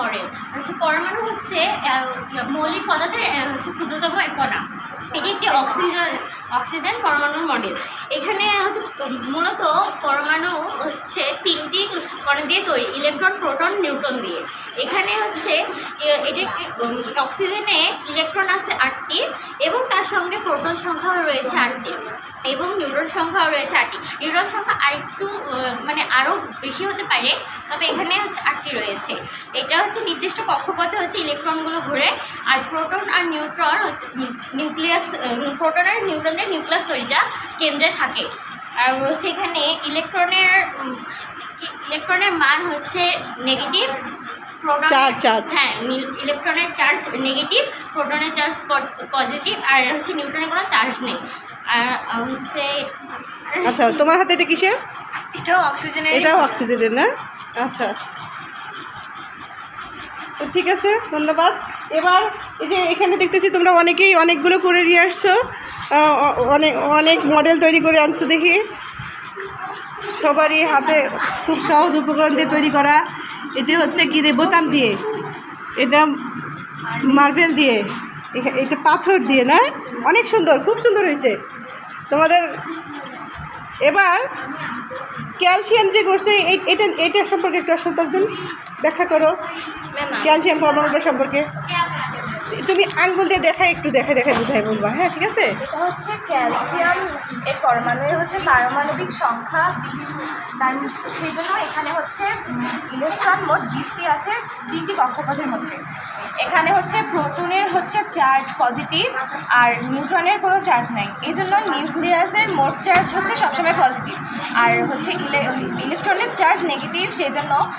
Model হচ্ছে পরমাণু হচ্ছে মৌলিক পদার্থের হচ্ছে ক্ষুদ্রতম কণা। এটি একটি অক্সিজেন অক্সিজেন পরমাণুর মডেল। এখানে, হচ্ছে, মূলত পরমাণু হচ্ছে তিনটি কণা দিয়ে তৈরি, ইলেকট্রন, প্রোটন, নিউট্রন দিয়ে। এখানে হচ্ছে অক্সিজেনে ইলেকট্রন আছে আটটি এবং তার সঙ্গে প্রোটন সংখ্যাও রয়েছে আটটি এবং নিউট্রন সংখ্যাও রয়েছে আটটি। নিউট্রন সংখ্যা আরেকটু মানে আরও বেশি হতে পারে, তবে এখানে হচ্ছে আটটি রয়েছে। এটা হচ্ছে নির্দিষ্ট কক্ষপথে হচ্ছে ইলেকট্রনগুলো ঘুরে আর প্রোটন আর নিউট্রন হচ্ছে নিউক্লিয়াস প্রোটন আর নিউট্রনদের নিউক্লিয়াস তৈরি, যা কেন্দ্রে থাকে। আর হচ্ছে এখানে ইলেকট্রনের ইলেকট্রনের মান হচ্ছে নেগেটিভ চার্জ, চার্জ। হ্যাঁ ইলেকট্রনের চার্জ নেগেটিভ প্রোটনের চার্জ পজিটিভ আর হচ্ছে নিউট্রনের কোনো চার্জ নেই। আর হচ্ছে আচ্ছা তোমার হাতে এটা কিসের? এটাও অক্সিজেনের এটাও অক্সিজেনের না? আচ্ছা। তো ঠিক আছে ধন্যবাদ। এবার এই যে এখানে দেখতেছি তোমরা অনেকেই অনেকগুলো করে নিয়ে আসছো। অনেক অনেক মডেল তৈরি করে আনছো দেখি। সবারই হাতে খুব সহজ উপকরণ দিয়ে তৈরি করা। এটা হচ্ছে কি দিয়ে বোতাম দিয়ে। এটা মার্বেল দিয়ে। এটা পাথর দিয়ে না? অনেক সুন্দর খুব সুন্দর হয়েছে। তোমাদের এবার ক্যালসিয়াম যে করছে এটা এটা সম্পর্কে একটু দিন ব্যাখ্যা করো। ক্যালসিয়াম পরমাণুটা সম্পর্কে। তুমি আঙ্গুল দিয়ে দেখা একটু দেখে দেখে বুঝাই বলবা হ্যাঁ ঠিক আছে? হচ্ছে ক্যালসিয়াম, এর পরমাণুর হচ্ছে পারমাণবিক সংখ্যা বিশ। তার সেই জন্য এখানে হচ্ছে ইলেকট্রন মোট বিশটি আছে, তিনটি কক্ষপথের মধ্যে। এখানে হচ্ছে প্রোটনের হচ্ছে চার্জ পজিটিভ আর নিউট্রনের কোনো চার্জ নাই। এই জন্য নিউক্লিয়াসের মোট চার্জ হচ্ছে সবসময় পজিটিভ। আর হচ্ছে ইলে- ইলেকট্রনের চার্জ নেগেটিভ, সেই জন্য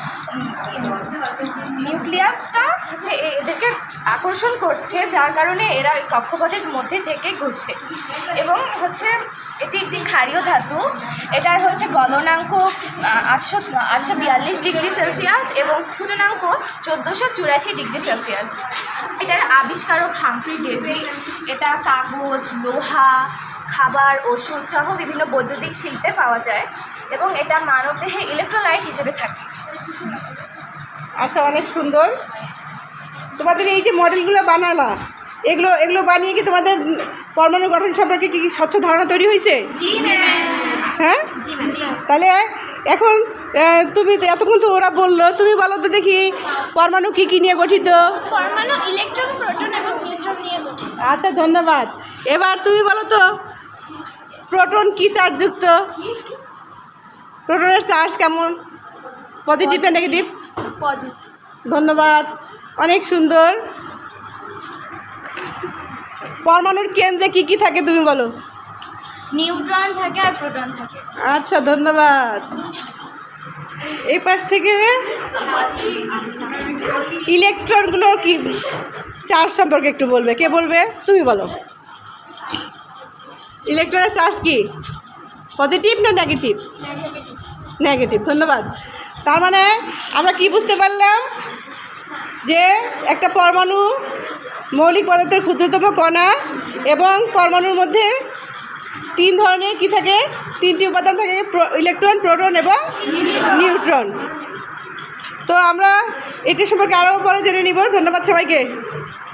নিউক্লিয়াসটা হচ্ছে এ- এদেরকে আকর্ষণ করছে, যার কারণে এরা এই কক্ষপথের মধ্যে থেকে ঘুরছে। এবং হচ্ছে, এটি একটি ক্ষারীয় ধাতু। এটার হচ্ছে গলনাঙ্ক আটশো আটশো বিয়াল্লিশ ডিগ্রি সেলসিয়াস এবং স্ফুটনাঙ্ক চোদ্দোশো চুরাশি ডিগ্রি সেলসিয়াস। এটার আবিষ্কারক হামফ্রি ডেভি এটা কাগজ, লোহা, খাবার, ওষুধ সহ বিভিন্ন বৈদ্যুতিক শিল্পে পাওয়া যায় এবং এটা মানবদেহে ইলেকট্রোলাইট হিসেবে থাকে। আচ্ছা অনেক সুন্দর। তোমাদের এই যে মডেলগুলো বানালা এগুলো এগুলো বানিয়ে কি তোমাদের পরমাণু গঠন সম্পর্কে কি কি স্বচ্ছ ধারণা তৈরি হয়েছে? হ্যাঁ? তাহলে এখন তুমি এতক্ষণ তো ওরা বলল তুমি বলো তো দেখি পরমাণু কী কী নিয়ে গঠিত? পরমাণু ইলেকট্রন প্রোটন এবং নিউট্রন নিয়ে গঠিত। আচ্ছা ধন্যবাদ। এবার তুমি বলো তো প্রোটন কি চার্জযুক্ত প্রোটনের চার্জ কেমন? পজিটিভ না নেগেটিভ পজিটিভ ধন্যবাদ। অনেক সুন্দর। পরমাণুর কেন্দ্রে কি কি থাকে তুমি বলো? নিউট্রন থাকে আর প্রোটন থাকে। আচ্ছা ধন্যবাদ। এই পাশ থেকে ইলেকট্রনগুলো কি চার্জ সম্পর্কে একটু বলবে। কে বলবে? তুমি বলো। ইলেকট্রনের চার্জ কি? পজিটিভ না নেগেটিভ নেগেটিভ ধন্যবাদ। তার মানে আমরা কি বুঝতে পারলাম? যে একটা পরমাণু মৌলিক পদার্থের ক্ষুদ্রতম কণা এবং পরমাণুর মধ্যে তিন ধরনের কি থাকে? তিনটি উপাদান থাকে ইলেকট্রন প্রোটন এবং নিউট্রন তো আমরা একে সম্পর্কে আরও পরে জেনে নিব। ধন্যবাদ সবাইকে।